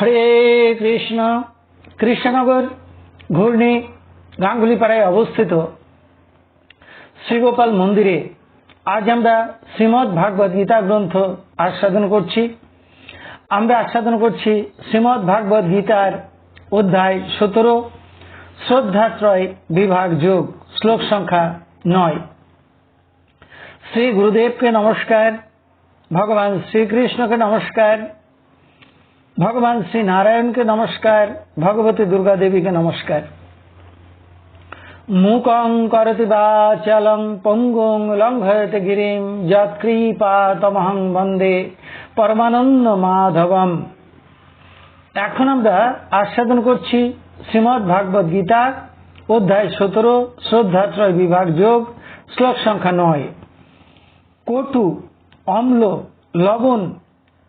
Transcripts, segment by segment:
হরে কৃষ্ণ। কৃষ্ণনগর ঘূর্ণি গাঙ্গুলিপাড়ায় অবস্থিত শ্রীগোপাল মন্দিরে আজ আমরা শ্রীমৎ ভাগবত গীতা গ্রন্থ আস্বাদন করছি। আমরা আস্বাদন করছি শ্রীমৎ ভাগবত গীতার অধ্যায় সতেরো শ্রদ্ধাত্রয় বিভাগ যোগ, শ্লোক সংখ্যা নয়। শ্রী গুরুদেবকে নমস্কার, ভগবান শ্রীকৃষ্ণকে নমস্কার। ভগবান শ্রী নারায়ণকে নমস্কার, ভগবতী দুর্গা দেবীকে নমস্কার। মূকং করতি বাচলং পঙ্গুং লঙ্ঘয়তে গিরিম যৎকৃপা তমহং বন্দে পরমানন্দ মাধবম। এখন আমরা আস্বাদন করছি শ্রীমৎ ভাগবত গীতা, অধ্যায় সতেরো, শ্রদ্ধাত্রয় বিভাগ যোগ, শ্লোক সংখ্যা নয়। কটু, অম্ল, লবণ,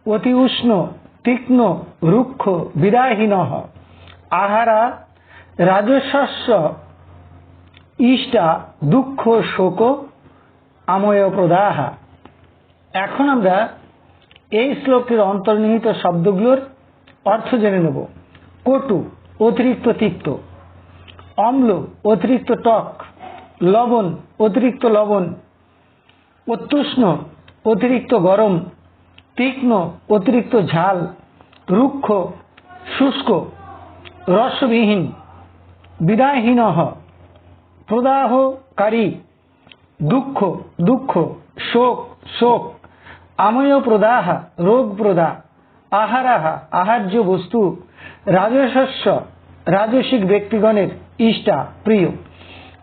অতি উষ্ণ তীক্ষ্ণ, রুক্ষ বিদায়হীন আহারা, রাজশস্য, ইষ্টা, দুঃখ, শোক আময় প্রদাহা এখন আমরা এই শ্লোকের অন্তর্নিহিত শব্দগুলোর অর্থ জেনে নেব। কটু, অতিরিক্ত তিক্ত। অম্ল, অতিরিক্ত টক। লবণ, অতিরিক্ত লবণ। অত্যুষ্ণ অতিরিক্ত গরম। তীক্ষ্ণ, অতিরিক্ত ঝাল, রুক্ষ, শুষ্ক, রসবিহীন বিদায়হীন প্রদাহকারী, দুঃখ দুঃখ, শোক শোক আময় প্রদাহ রোগ প্রদা আহারাহা আহার্য বস্তু রাজশস্য, রাজসিক ব্যক্তিগণের ইষ্টা, প্রিয়।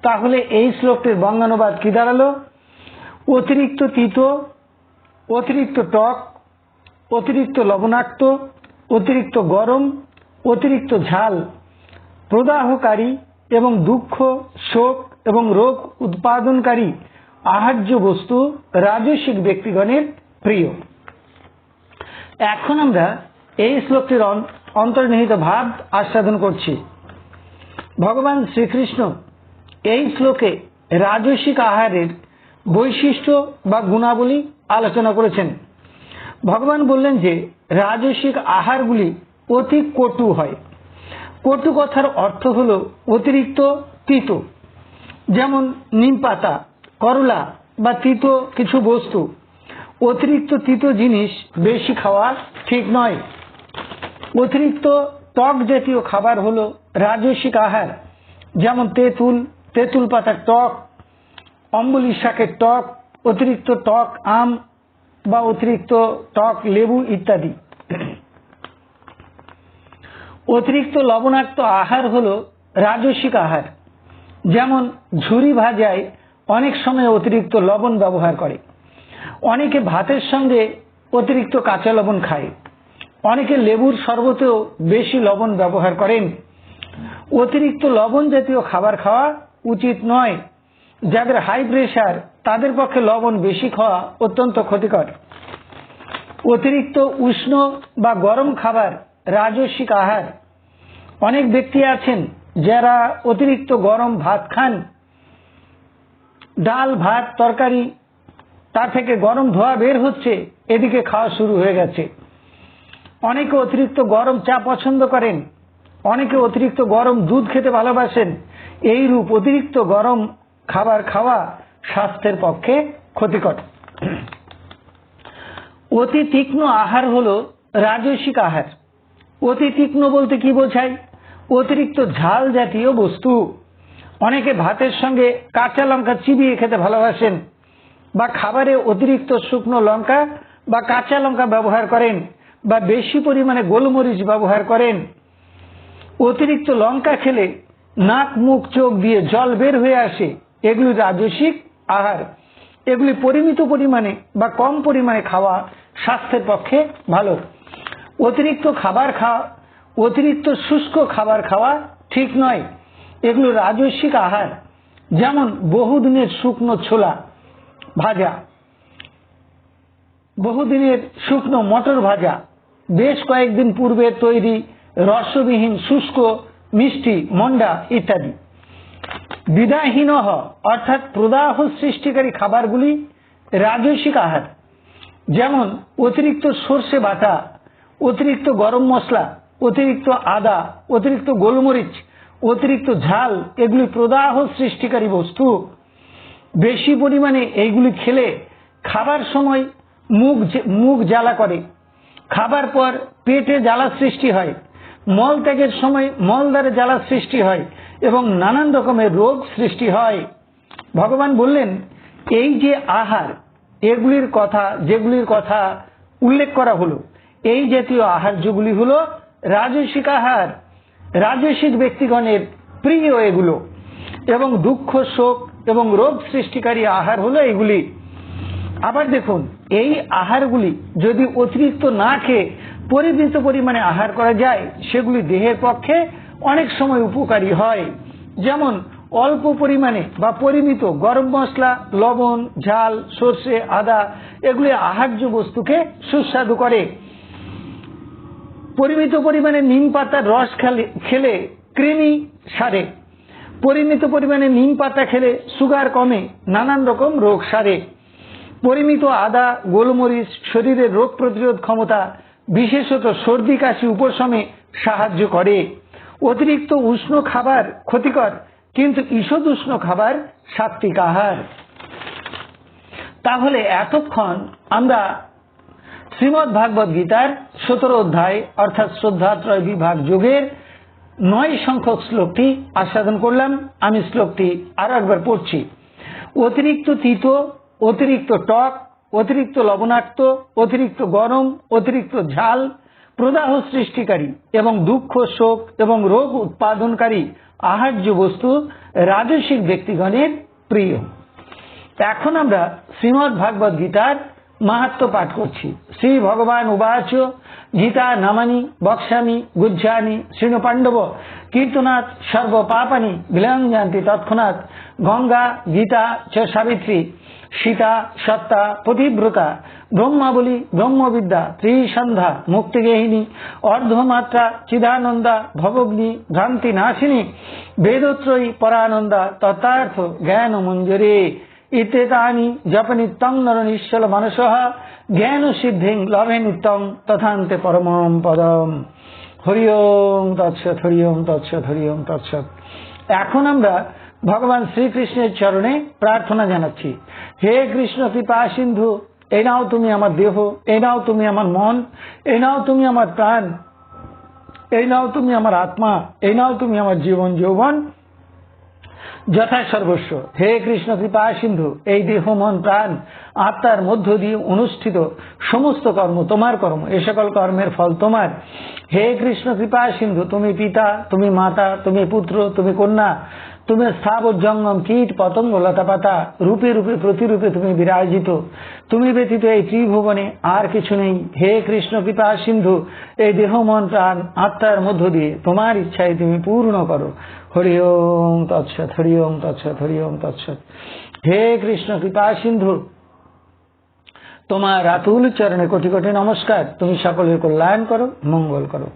তাহলে এই শ্লোকটির বঙ্গানুবাদ কি দাঁড়াল? অতিরিক্ত তিত, অতিরিক্ত টক অতিরিক্ত লবণাক্ত, অতিরিক্ত গরম, অতিরিক্ত ঝাল, প্রদাহকারী এবং দুঃখ, শোক এবং রোগ উৎপাদনকারী আহার্য বস্তু রাজসিক ব্যক্তিগণের প্রিয়। এখন আমরা এই শ্লোকটির অন্তর্নিহিত ভাব আস্বাদন করছি। ভগবান শ্রীকৃষ্ণ এই শ্লোকে রাজসিক আহারের বৈশিষ্ট্য বা গুণাবলী আলোচনা করেছেন। ভগবান বললেন যে, রাজসিক আহারগুলি অতি কটু হয়। কটু কথার অর্থ হল অতিরিক্ত তিত, যেমন নিম পাতা, করলা বা তিত কিছু বস্তু। অতিরিক্ত তিত জিনিস বেশি খাওয়া ঠিক নয়। অতিরিক্ত টক জাতীয় খাবার হল রাজসিক আহার, যেমন তেঁতুল তেঁতুল পাতার টক অম্বলি শাকের টক, অতিরিক্ত টক, আম বা অতিরিক্ত টক, লেবু ইত্যাদি। অতিরিক্ত লবণাক্ত আহার হল রাজসিক আহার। যেমন ঝুরি ভাজায় অনেক সময় অতিরিক্ত লবণ ব্যবহার করে। অনেকে ভাতের সঙ্গে অতিরিক্ত কাঁচা লবণ খায়। অনেকে লেবুর শরবতেও বেশি লবণ ব্যবহার করেন। অতিরিক্ত লবণ জাতীয় খাবার খাওয়া উচিত নয়। যাদের হাই প্রেশার তাদের পক্ষে লবণ বেশি খাওয়া অত্যন্ত ক্ষতিকর। অতিরিক্ত উষ্ণ বা গরম খাবার রাজস্বিক আহার। অনেক ব্যক্তি আছেন যারা অতিরিক্ত গরম ভাত খান। ডাল, ভাত, তরকারি, তার থেকে গরম ধোয়া বের হচ্ছে, এদিকে খাওয়া শুরু হয়ে গেছে। অনেকে অতিরিক্ত গরম চা পছন্দ করেন, অনেকে অতিরিক্ত গরম দুধ খেতে ভালোবাসেন। এই রূপ অতিরিক্ত গরম খাবার খাওয়া স্বাস্থ্যের পক্ষে ক্ষতিকর। অতি তীক্ষ্ণ আহার হল রাজস্বিক আহার। অতি তীক্ষ্ণ বলতে কি বোঝায়? অতিরিক্ত ঝাল জাতীয় বস্তু। অনেকে ভাতের সঙ্গে কাঁচা লঙ্কা চিবিয়ে খেতে ভালোবাসেন বা খাবারে অতিরিক্ত শুকনো লঙ্কা বা কাঁচা লঙ্কা ব্যবহার করেন বা বেশি পরিমাণে গোলমরিচ ব্যবহার করেন। অতিরিক্ত লঙ্কা খেলে নাক, মুখ, চোখ দিয়ে জল বের হয়ে আসে। এগুলি রাজসিক আহার। এগুলি পরিমিত পরিমাণে বা কম পরিমাণে খাওয়া স্বাস্থ্যের পক্ষে ভালো। অতিরিক্ত খাবার খাওয়া, অতিরিক্ত শুষ্ক খাবার খাওয়া ঠিক নয়। এগুলো রাজস্বিক আহার। যেমন বহুদিনের শুকনো ছোলা ভাজা, বহুদিনের শুকনো মটর ভাজা, বেশ কয়েকদিন পূর্বে তৈরি রসবিহীন শুষ্ক মিষ্টি মন্ডা ইত্যাদি। বিদায়হীন অর্থাৎ প্রদাহ সৃষ্টিকারী খাবারগুলি রাজস্বিক আহার। যেমন, অতিরিক্ত সর্ষে বাটা, অতিরিক্ত গরম মশলা, অতিরিক্ত আদা, অতিরিক্ত গোলমরিচ, অতিরিক্ত ঝাল, এগুলি প্রদাহ সৃষ্টিকারী বস্তু। বেশি পরিমাণে এইগুলি খেলে খাবার সময় মুখ মুখ জ্বালা করে। খাবার পর পেটে জ্বালা সৃষ্টি হয়। মল ত্যাগের সময় মলদ্বারে জ্বালা সৃষ্টি হয়। এবং নানান রকমের রোগ সৃষ্টি হয়। ভগবান বললেন, এই যে আহার, এগুলির কথা, যেগুলির কথা উল্লেখ করা হলো, এই জাতীয় আহার্যগুলি হলো রাজসিক আহার রাজসিক ব্যক্তিগণের প্রিয় এগুলো, এবং দুঃখ, শোক এবং রোগ সৃষ্টিকারী আহার হলো এগুলি। আবার দেখুন, এই আহারগুলি যদি অতিরিক্ত না খেয়ে পরিমিত পরিমাণে আহার করা যায়, সেগুলি দেহের পক্ষে অনেক সময় উপকারী হয়। যেমন, অল্প পরিমাণে বা পরিমিত গরম মশলা, লবণ, ঝাল, সর্ষে, আদা, এগুলি আহার্য বস্তুকে সুস্বাদু করে। পরিমিত পরিমাণে নিম পাতার রস খেলে কৃমি সারে। পরিমিত পরিমাণে নিম পাতা খেলে সুগার কমে, নানান রকম রোগ সারে। পরিমিত আদা, গোলমরিচ, শরীরের রোগ প্রতিরোধ ক্ষমতা, বিশেষত সর্দি, কাশি, উপশমে সাহায্য করে। অতিরিক্ত উষ্ণ খাবার ক্ষতিকর, কিন্তু ঈষদ উষ্ণ খাবার সাত্বিক আহার। তাহলে এতক্ষণ আমরা শ্রীমদ ভাগবত গীতার সতেরো অধ্যায় অর্থাৎ শ্রদ্ধাত্রয় বিভাগ যোগের নয় সংখ্যক শ্লোকটি আস্বাদন করলাম। আমি শ্লোকটি আরও একবার পড়ছি। অতিরিক্ত তিত, অতিরিক্ত টক, অতিরিক্ত লবণাক্ত, অতিরিক্ত গরম, অতিরিক্ত ঝাল প্রদাহ সৃষ্টিকারী এবং দুঃখ, শোক এবং রোগ উৎপাদনকারী আহার্য বস্তু রাজসিক ব্যক্তিগণের প্রিয়। এখন আমরা শ্রীমদ ভাগবত গীতার মাহাত্ম পাঠ করছি। শ্রী ভগবান উবাচ, গীতা নামানি বক্সামি গুজ্জানি শ্রীণ পাণ্ডব কীর্তনাথ সর্ব পাপানি বিলঙ্গান্তি তৎক্ষণাৎ গঙ্গা, গীতা চ সাবিত্রী সীতা, সত্তা পতিব্রতা ব্রহ্মাবলী, ব্রহ্মবিদ্যা, ত্রিসন্ধ্যা মুক্তিগেহিনী অর্ধমাত্রা, চিদানন্দা, ভবগ্নি ভ্রান্তি নাশিনী বেদত্রয়ী, পরানন্দা তথার্থ জ্ঞান মঞ্জুরে ইত্যেতানি জপনিত্যং নরনিশ্বল মানস জ্ঞান সিদ্ধিং লভে নিত্যং তথান্তে পরমম পদম। হরি ওম তৎসৎ হরি ওম তৎসৎ হরি ওম তৎসৎ। এখন আমরা ভগবান শ্রীকৃষ্ণের চরণে প্রার্থনা জানাচ্ছি। হে কৃষ্ণ কৃপা সিন্ধু এই নাও তুমি আমার দেহ এই নাও তুমি আমার মন এই নাও তুমি আমার প্রাণ এই নাও তুমি আমার আত্মা এই নাও তুমি আমার জীবন যৌবন। যথা সর্বস্ব। হে কৃষ্ণ কৃপা সিন্ধু, এই দেহ, মন, প্রাণ, আত্মার মধ্য দিয়ে অনুষ্ঠিত সমস্ত কর্ম তোমার কর্ম, এ সকল কর্মের ফল তোমার। হে কৃষ্ণ কৃপা সিন্ধু, তুমি পিতা, তুমি মাতা, তুমি পুত্র, তুমি কন্যা তুমি স্থাবর জঙ্গম, কীট, পতঙ্গ লতা পাতা রূপে রূপে, প্রতিরূপে তুমি বিরাজিত। তুমি ব্যতীত এই ত্রিভুবনে আর কিছু নেই। হে কৃষ্ণ কৃপা সিন্ধু, এই দেহ, মন, প্রাণ, আত্মার মধ্য দিয়ে তোমার ইচ্ছায় তুমি পূর্ণ করো। হরি ওম তৎসৎ, হরি ওম তৎসৎ, হরি ওম তৎসৎ। হে কৃষ্ণ কৃপা সিন্ধু, তোমার রাতুল চরণে কোটি কোটি নমস্কার। তুমি সকলের কল্যাণ করো, মঙ্গল করো।